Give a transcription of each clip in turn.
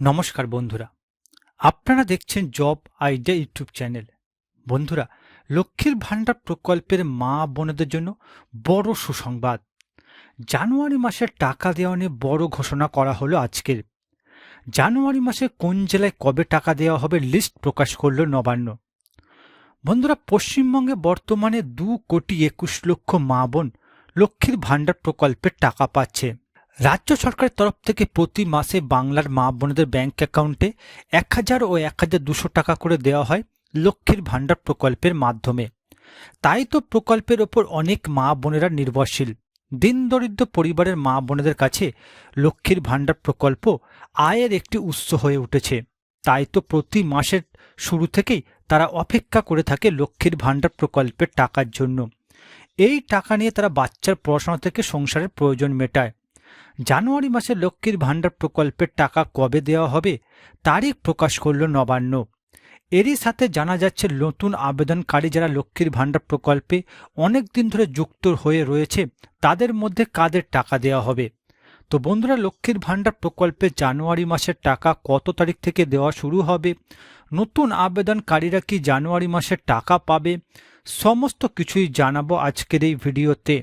নমস্কার বন্ধুরা। আপনারা দেখছেন জব আইডিয়া ইউটিউব চ্যানেল। বন্ধুরা, লক্ষ্মীর ভাণ্ডার প্রকল্পের মা বোনদের জন্য বড় সুসংবাদ। জানুয়ারি মাসের টাকা দেওয়া নিয়ে বড় ঘোষণা করা হলো আজকের। জানুয়ারি মাসে কোন জেলায় কবে টাকা দেওয়া হবে লিস্ট প্রকাশ করল নবান্ন। বন্ধুরা, পশ্চিমবঙ্গে বর্তমানে দু কোটি একুশ লক্ষ মা বোন লক্ষ্মীর ভাণ্ডার প্রকল্পের টাকা পাচ্ছে। রাজ্য সরকারের তরফ থেকে প্রতি মাসে বাংলার মা বোনেদের ব্যাংক অ্যাকাউন্টে এক হাজার ও এক হাজার দুশো টাকা করে দেওয়া হয় লক্ষ্মীর ভাণ্ডার প্রকল্পের মাধ্যমে। তাই তো প্রকল্পের ওপর অনেক মা বোনেরা নির্ভরশীল। দিন দরিদ্র পরিবারের মা বোনেদের কাছে লক্ষ্মীর ভাণ্ডার প্রকল্প আয়ের একটি উৎস হয়ে উঠেছে। তাই তো প্রতি মাসের শুরু থেকেই তারা অপেক্ষা করে থাকে লক্ষ্মীর ভাণ্ডার প্রকল্পের টাকার জন্য। এই টাকা নিয়ে তারা বাচ্চার পড়াশোনা থেকে সংসারের প্রয়োজন মেটায়। জানুয়ারি মাসে লক্ষ্মীর ভাণ্ডার প্রকল্পের টাকা কবে দেওয়া হবে, তারিখ প্রকাশ করল নবান্ন। এরই সাথে জানা যাচ্ছে, নতুন আবেদনকারী যারা লক্ষ্মীর ভাণ্ডার প্রকল্পে অনেক দিন ধরে যুক্ত হয়ে রয়েছে, তাদের মধ্যে কাদের টাকা দেওয়া হবে? তো বন্ধুরা, লক্ষ্মীর ভাণ্ডার প্রকল্পে জানুয়ারি মাসের টাকা কত তারিখ থেকে দেওয়া শুরু হবে? নতুন আবেদনকারীরা কি জানুয়ারি মাসের টাকা পাবে? সমস্ত কিছুই জানাব আজকের এই ভিডিওতে।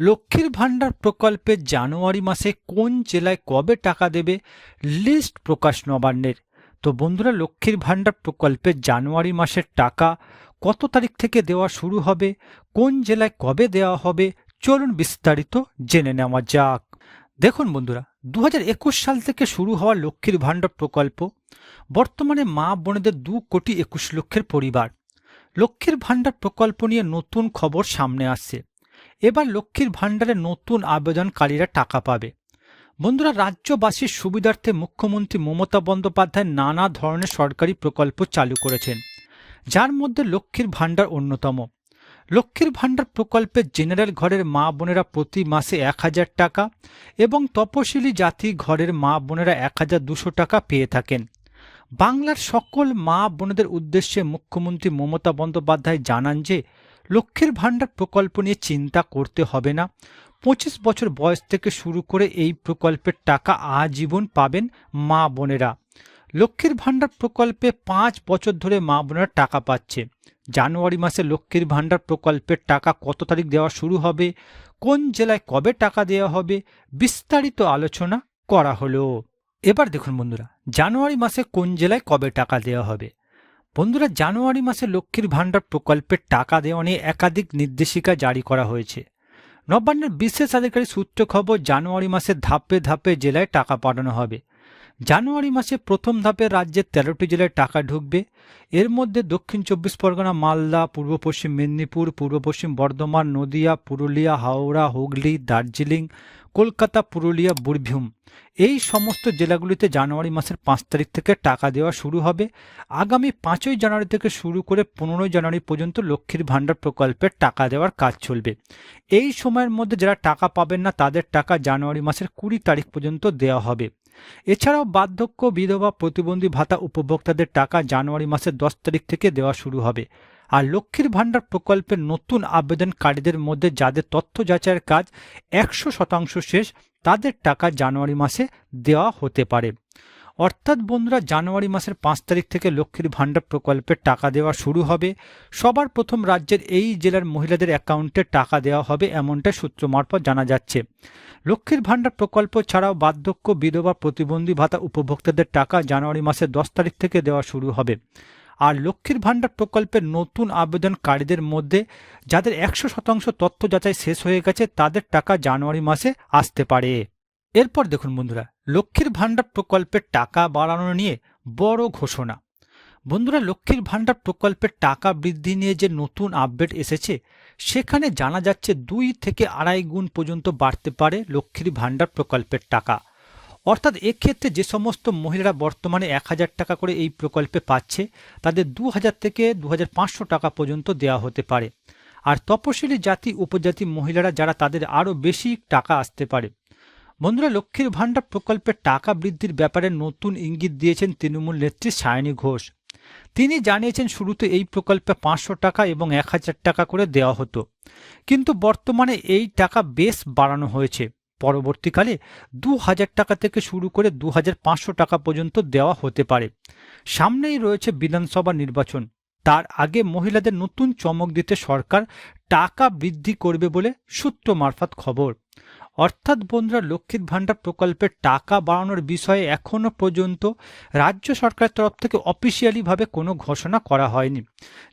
লক্ষ্মীর ভাণ্ডার প্রকল্পে জানুয়ারি মাসে কোন জেলায় কবে টাকা দেবে লিস্ট প্রকাশ নবান্নের। তো বন্ধুরা, লক্ষ্মীর ভাণ্ডার প্রকল্পে জানুয়ারি মাসের টাকা কত তারিখ থেকে দেওয়া শুরু হবে, কোন জেলায় কবে দেওয়া হবে, চলুন বিস্তারিত জেনে নেওয়া যাক। দেখুন বন্ধুরা দু হাজার একুশ সাল থেকে শুরু হওয়া লক্ষ্মীর ভাণ্ডার প্রকল্প বর্তমানে মা বোনেদের দু কোটি একুশ লক্ষের পরিবার। লক্ষ্মীর ভাণ্ডার প্রকল্প নিয়ে নতুন খবর সামনে আসছে। এবার লক্ষ্মীর ভাণ্ডারে নতুন আবেদনকারীরা টাকা পাবে। বন্ধুরা, রাজ্যবাসীর সুবিধার্থে মুখ্যমন্ত্রী মমতা বন্দ্যোপাধ্যায় নানা ধরনের সরকারি প্রকল্প চালু করেছেন, যার মধ্যে লক্ষ্মীর ভাণ্ডার অন্যতম। লক্ষ্মীর ভাণ্ডার প্রকল্পে জেনারেল ঘরের মা বোনেরা প্রতি মাসে এক হাজার টাকা এবং তপশিলি জাতি ঘরের মা বোনেরা এক হাজার দুশো টাকা পেয়ে থাকেন। বাংলার সকল মা বোনেদের উদ্দেশ্যে মুখ্যমন্ত্রী মমতা বন্দ্যোপাধ্যায় জানান যে লক্ষ্মীর ভাণ্ডার প্রকল্প নিয়ে চিন্তা করতে হবে না। পঁচিশ বছর বয়স থেকে শুরু করে এই প্রকল্পের টাকা আজীবন পাবেন মা বোনেরা। লক্ষ্মীর ভাণ্ডার প্রকল্পে পাঁচ বছর ধরে মা বোনেরা টাকা পাচ্ছে। জানুয়ারি মাসে লক্ষ্মীর ভাণ্ডার প্রকল্পের টাকা কত তারিখ দেওয়া শুরু হবে? কোন জেলায় কবে টাকা দেওয়া হবে? বিস্তারিত আলোচনা করা হলো। এবার দেখুন বন্ধুরা, জানুয়ারি মাসে কোন জেলায় কবে টাকা দেওয়া হবে? বন্ধুরা, জানুয়ারি মাসে লক্ষ্মীর ভাণ্ডার প্রকল্পের টাকা দেওয়া নিয়ে একাধিক নির্দেশিকা জারি করা হয়েছে। নবান্নের বিশেষ আধিকারিক সূত্র খবর, জানুয়ারি মাসে ধাপে ধাপে জেলায় টাকা পাঠানো হবে। জানুয়ারি মাসে প্রথম ধাপে রাজ্যের তেরোটি জেলায় টাকা ঢুকবে। এর মধ্যে দক্ষিণ চব্বিশ পরগনা, মালদা, পূর্ব পশ্চিম মেদিনীপুর, পূর্ব পশ্চিম বর্ধমান, নদিয়া, পুরুলিয়া, হাওড়া, হুগলি, দার্জিলিং কলকাতা, পুরুলিয়া, বীরভূম। এই সমস্ত জেলাগুলিতে জানুয়ারি মাসের পাঁচ তারিখ থেকে টাকা দেওয়া শুরু হবে। আগামী পাঁচই জানুয়ারি থেকে শুরু করে পনেরোই জানুয়ারি পর্যন্ত লক্ষ্মীর ভাণ্ডার প্রকল্পের টাকা দেওয়ার কাজ চলবে। এই সময়ের মধ্যে যারা টাকা পাবেন না, তাদের টাকা জানুয়ারি মাসের কুড়ি তারিখ পর্যন্ত দেওয়া হবে। এছাড়াও বার্ধক্য, বিধবা, প্রতিবন্ধী ভাতা উপভোক্তাদের টাকা জানুয়ারি মাসের দশ তারিখ থেকে দেওয়া শুরু হবে। আর লক্ষ্মীর ভাণ্ডার প্রকল্পের নতুন আবেদনকারীদের মধ্যে যাদের তথ্য যাচাইয়ের কাজ একশো শতাংশ শেষ, তাদের টাকা জানুয়ারি মাসে দেওয়া হতে পারে। অর্থাৎ বন্ধুরা, জানুয়ারি মাসের পাঁচ তারিখ থেকে লক্ষ্মীর ভাণ্ডার প্রকল্পের টাকা দেওয়া শুরু হবে। সবার প্রথম রাজ্যের এই জেলার মহিলাদের অ্যাকাউন্টে টাকা দেওয়া হবে এমনটা সূত্র মারফত জানা যাচ্ছে। লক্ষ্মীর ভাণ্ডার প্রকল্প ছাড়াও বার্ধক্য, বিধবা, প্রতিবন্ধী ভাতা উপভোক্তাদের টাকা জানুয়ারি মাসের দশ তারিখ থেকে দেওয়া শুরু হবে। আর লক্ষ্মীর ভাণ্ডার প্রকল্পের নতুন আবেদনকারীদের মধ্যে যাদের একশো শতাংশ তথ্য যাচাই শেষ হয়ে গেছে, তাদের টাকা জানুয়ারি মাসে আসতে পারে। এরপর দেখুন বন্ধুরা, লক্ষ্মীর ভাণ্ডার প্রকল্পের টাকা বাড়ানো নিয়ে বড় ঘোষণা। বন্ধুরা, লক্ষ্মীর ভাণ্ডার প্রকল্পের টাকা বৃদ্ধি নিয়ে যে নতুন আপডেট এসেছে, সেখানে জানা যাচ্ছে দুই থেকে আড়াই গুণ পর্যন্ত বাড়তে পারে লক্ষ্মীর ভাণ্ডার প্রকল্পের টাকা। অর্থাৎ এক্ষেত্রে যে সমস্ত মহিলারা বর্তমানে এক হাজার টাকা করে এই প্রকল্পে পাচ্ছে, তাদের দু হাজার থেকে দু হাজার পাঁচশো টাকা পর্যন্ত দেওয়া হতে পারে। আর তপশিলি জাতি, উপজাতি মহিলারা যারা, তাদের আরও বেশি টাকা আসতে পারে। বন্ধুরা, লক্ষ্মীর ভাণ্ডার প্রকল্পে টাকা বৃদ্ধির ব্যাপারে নতুন ইঙ্গিত দিয়েছেন তৃণমূল নেত্রী সায়নী ঘোষ। তিনি জানিয়েছেন, শুরুতে এই প্রকল্পে পাঁচশো টাকা এবং এক হাজার টাকা করে দেওয়া হতো। কিন্তু বর্তমানে এই টাকা বেশ বাড়ানো হয়েছে। পরবর্তীকালে দু হাজার টাকা থেকে শুরু করে দু হাজার পাঁচশো টাকা পর্যন্ত দেওয়া হতে পারে। সামনেই রয়েছে বিধানসভা নির্বাচন। তার আগে মহিলাদের নতুন চমক দিতে সরকার টাকা বৃদ্ধি করবে বলে সূত্র মারফত খবর। অর্থাৎ বন্ধুরা লক্ষ্মীর ভাণ্ডার প্রকল্পের টাকা বাড়ানোর বিষয়ে এখনও পর্যন্ত রাজ্য সরকারের তরফ থেকে অফিসিয়ালিভাবে কোনো ঘোষণা করা হয়নি।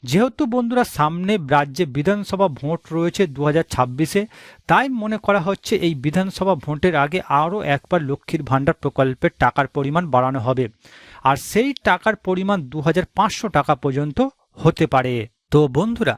যেহেতু বন্ধুরা, সামনে রাজ্যে বিধানসভা ভোট রয়েছে দু হাজার ছাব্বিশে, তাই মনে করা হচ্ছে এই বিধানসভা ভোটের আগে আরও একবার লক্ষ্মীর ভাণ্ডার প্রকল্পের টাকার পরিমাণ বাড়ানো হবে। আর সেই টাকার পরিমাণ দু হাজার পাঁচশো টাকা পর্যন্ত হতে পারে। তো বন্ধুরা